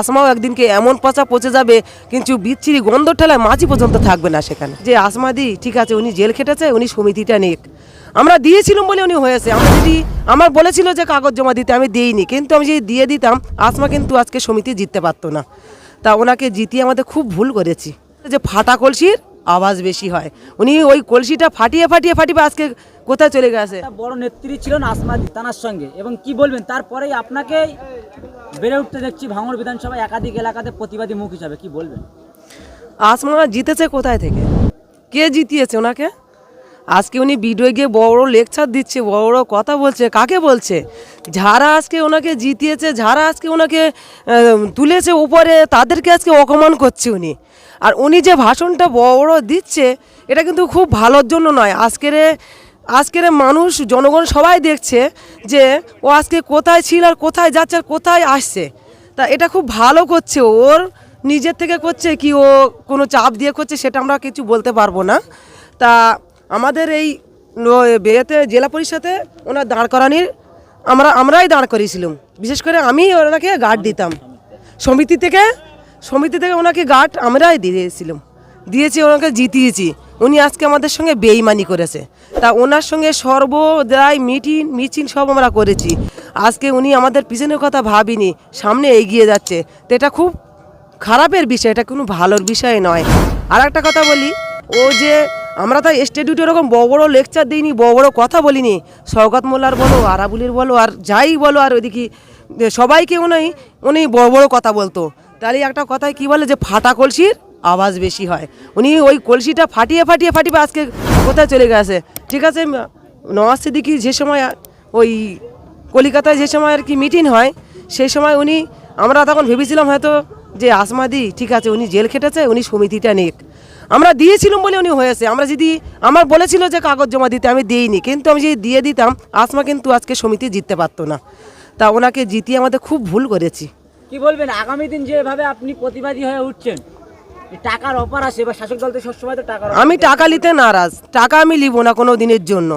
আসমাও একদিনকে এমন পচা পচে যাবে, কিন্তু বিচ্ছিরি গন্ধ ঠেলায় মাছি পর্যন্ত থাকবে না সেখানে। যে আসমাদি ঠিক আছে, উনি জেল খেটেছে, উনি সমিতিটা নেক। আমরা দিয়েছিলাম বলে উনি হয়েছে। আমরা যদি আমার বলেছিল যে কাগজ জমা দিতে, আমি দিইনি। কিন্তু আমি যদি দিয়ে দিতাম, আসমা কিন্তু আজকে সমিতি জিততে পারতো না। তা ওনাকে জিতিয়ে আমাদের খুব ভুল করেছি। যে ফাটা কলসির আওয়াজ বেশি হয়। উনি ওই কলসিটা ফাটিয়ে ফাটিয়ে ফাটিয়ে আজকে কোথায় চলে গেছে? বড় নেত্রী ছিলেন আসমা তানার সঙ্গে। এবং কি বলবেন তারপরেই আপনাকে বেড়ে উঠতে দেখছি ভাঙড় বিধানসভায় একাধিক এলাকাতে প্রতিবাদী মুখ হিসাবে। কি বলবেন? আসমা জিতেছে কোথায় থেকে? কে জিতিয়েছে ওনাকে? আজকে উনি ভিডিও গিয়ে বড় লেকচার দিচ্ছে, বড় বড় কথা বলছে, কাকে বলছে? যারা আজকে ওনাকে জিতিয়েছে, যারা আজকে ওনাকে তুলেছে উপরে, তাদেরকে আজকে অপমান করছে উনি। আর উনি যে ভাষণটা বড় দিচ্ছে, এটা কিন্তু খুব ভালোর জন্য নয়। আজকের আজকের মানুষ, জনগণ সবাই দেখছে যে ও আজকে কোথায় ছিল আর কোথায় যাচ্ছে আর কোথায় আসছে। তা এটা খুব ভালো করছে, ওর নিজের থেকে করছে কি ও কোনো চাপ দিয়ে করছে সেটা আমরা কিছু বলতে পারব না। তা আমাদের এই বিয়েতে, জেলা পরিষদে ওনার দাঁড় করানির আমরা, আমরাই দাঁড় করিয়েছিলাম। বিশেষ করে আমি ওনাকে গার্ড দিতাম। সমিতি থেকে সমিতি থেকে ওনাকে গার্ড আমরাই দিয়েছিলাম। দিয়েছি, ওনাকে জিতিয়েছি। উনি আজকে আমাদের সঙ্গে বেইমানি করেছে। তা ওনার সঙ্গে সর্বদাই মিটিং, মিছিল সব আমরা করেছি। আজকে উনি আমাদের পিছনের কথা ভাবিনি, সামনে এগিয়ে যাচ্ছে। তো এটা খুব খারাপের বিষয়, এটা কোনো ভালোর বিষয় নয়। আর একটা কথা বলি, ও যে আমরা তো স্টেডিউটে এরকম বড় বড় লেকচার দিইনি, বড় বড় কথা বলিনি। শওকত মোল্লার বলো, আরাবুলির বলো, আর যাই বলো, আর ওইদিকে সবাইকে উনি উনি বড় বড় কথা বলতো। তাহলে একটা কথায় কি বলে যে, ফাটা কলসির আওয়াজ বেশি হয়। উনি ওই কলসিটা ফাটিয়ে ফাটিয়ে ফাটিয়ে আজকে কোথায় চলে গেছে। ঠিক আছে নওয়াজ সিদ্দিকি যে সময়, ওই কলিকাতায় যে সময় আর কি মিটিং হয়, সেই সময় উনি, আমরা তখন ভেবেছিলাম হয়তো যে আসমাদি ঠিক আছে, উনি জেল খেটেছে, উনি সমিতিটা নেক। আমরা দিয়েছিলাম বলে উনি হয়েছে। আমরা যদি আমার বলেছিল যে কাগজ জমা দিতে আমি দিইনি। কিন্তু আমি যদি দিয়ে দিতাম আসমা কিন্তু আজকে সমিতি জিততে পারতো না। তা ওনাকে জিতিয়ে আমাদের খুব ভুল করেছি। কি বলবেন? আগামী দিন যেভাবে আপনি প্রতিবাদী হয়ে উঠছেন টাকার অপার আসে বা শাসক দল তো সবসময় তো টাকার আমি টাকা নিতে নারাজ। টাকা আমি নিব না কোনো দিনের জন্য।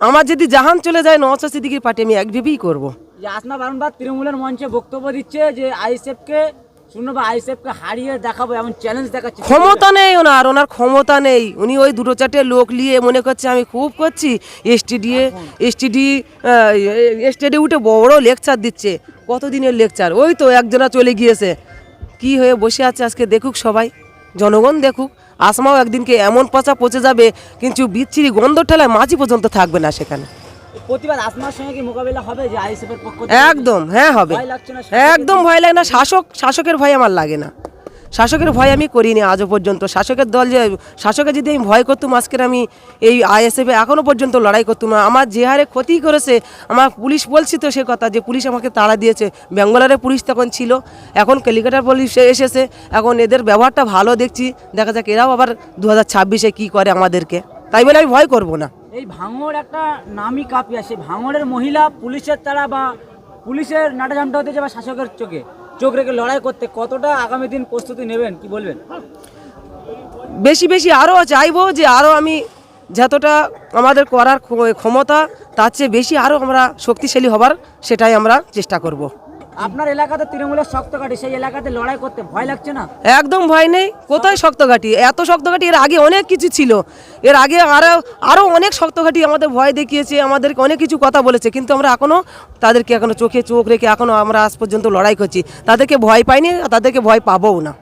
আমার যদি জাহান চলে যায় নওয়াজ সিদ্দিকির পার্টি আমি একভাবেই করব। যে আসনা বারংবার তৃণমূলের মঞ্চে বক্তব্য দিচ্ছে যে আইএসএফকে শূন্য বা হারিয়ে দেখাবো এমন চ্যালেঞ্জ দেখাচ্ছে। ক্ষমতা নেই ওনার ওনার ক্ষমতা নেই। উনি ওই দুটো চারটে লোক নিয়ে মনে করছে আমি খুব করছি। এসটিডিএ এসটিডি এসটিডি উঠে বড় লেকচার দিচ্ছে কতদিনের লেকচার ওই তো একজনা চলে গিয়েছে। কি হয়ে বসে আছে আজকে দেখুক সবাই জনগণ দেখুক। আসমাও একদিনকে এমন পচা পচে যাবে কিন্তু বিচ্ছিরি গন্ধ ঠেলায় মাছি পর্যন্ত থাকবে না সেখানে। প্রতিবাদ আসমার সঙ্গে কি মোকাবিলা হবে যে আইএসএফের পক্ষ একদম হ্যাঁ হবে। না একদম ভয় লাগে না। শাসক শাসকের ভয় আমার লাগে না। শাসকের ভয় আমি করিনি আজও পর্যন্ত। শাসকের দল যে শাসকের যদি আমি ভয় করতাম আজকের আমি এই আইএসএফে এখনও পর্যন্ত লড়াই করতাম না। আমার যে হারে ক্ষতি করেছে আমার পুলিশ বলছি তো সে কথা যে পুলিশ আমাকে তাড়া দিয়েছে। ব্যাঙ্গালোরে পুলিশ তখন ছিল। এখন কলিকাতার পুলিশ এসেছে। এখন এদের ব্যবহারটা ভালো দেখছি। দেখা যাক এরাও আবার দু হাজার ছাব্বিশে কী করে আমাদেরকে। তাই বলে আমি ভয় করব না। এই ভাঙড় একটা নামি কাপিয়া সেই ভাঙড়ের মহিলা পুলিশের তারা বা পুলিশের নাটাজামটা হতে যাবে শাসকের চোখে। চোখ রেখে লড়াই করতে কতটা আগামী দিন প্রস্তুতি নেবেন, কি বলবেন? বেশি বেশি আরও চাইব যে আরও আমি যতটা আমাদের করার ক্ষ- ক্ষমতা, তার চেয়ে বেশি আরও আমরা শক্তিশালী হবার সেটাই আমরা চেষ্টা করব। আপনার এলাকাতে তৃণমূলের শক্ত ঘাটি, সেই এলাকাতে লড়াই করতে ভয় লাগছে না? একদম ভয় নেই। কোথায় শক্ত ঘাটি? এত শক্ত ঘাটি, এর আগে অনেক কিছু ছিল। এর আগে আরও আরও অনেক শক্ত ঘাটি আমাদের ভয় দেখিয়েছে, আমাদেরকে অনেক কিছু কথা বলেছে, কিন্তু আমরা এখনও তাদেরকে এখনও চোখে চোখ রেখে এখনও আমরা আজ পর্যন্ত লড়াই করছি। তাদেরকে ভয় পাইনি, তাদেরকে ভয় পাবও না।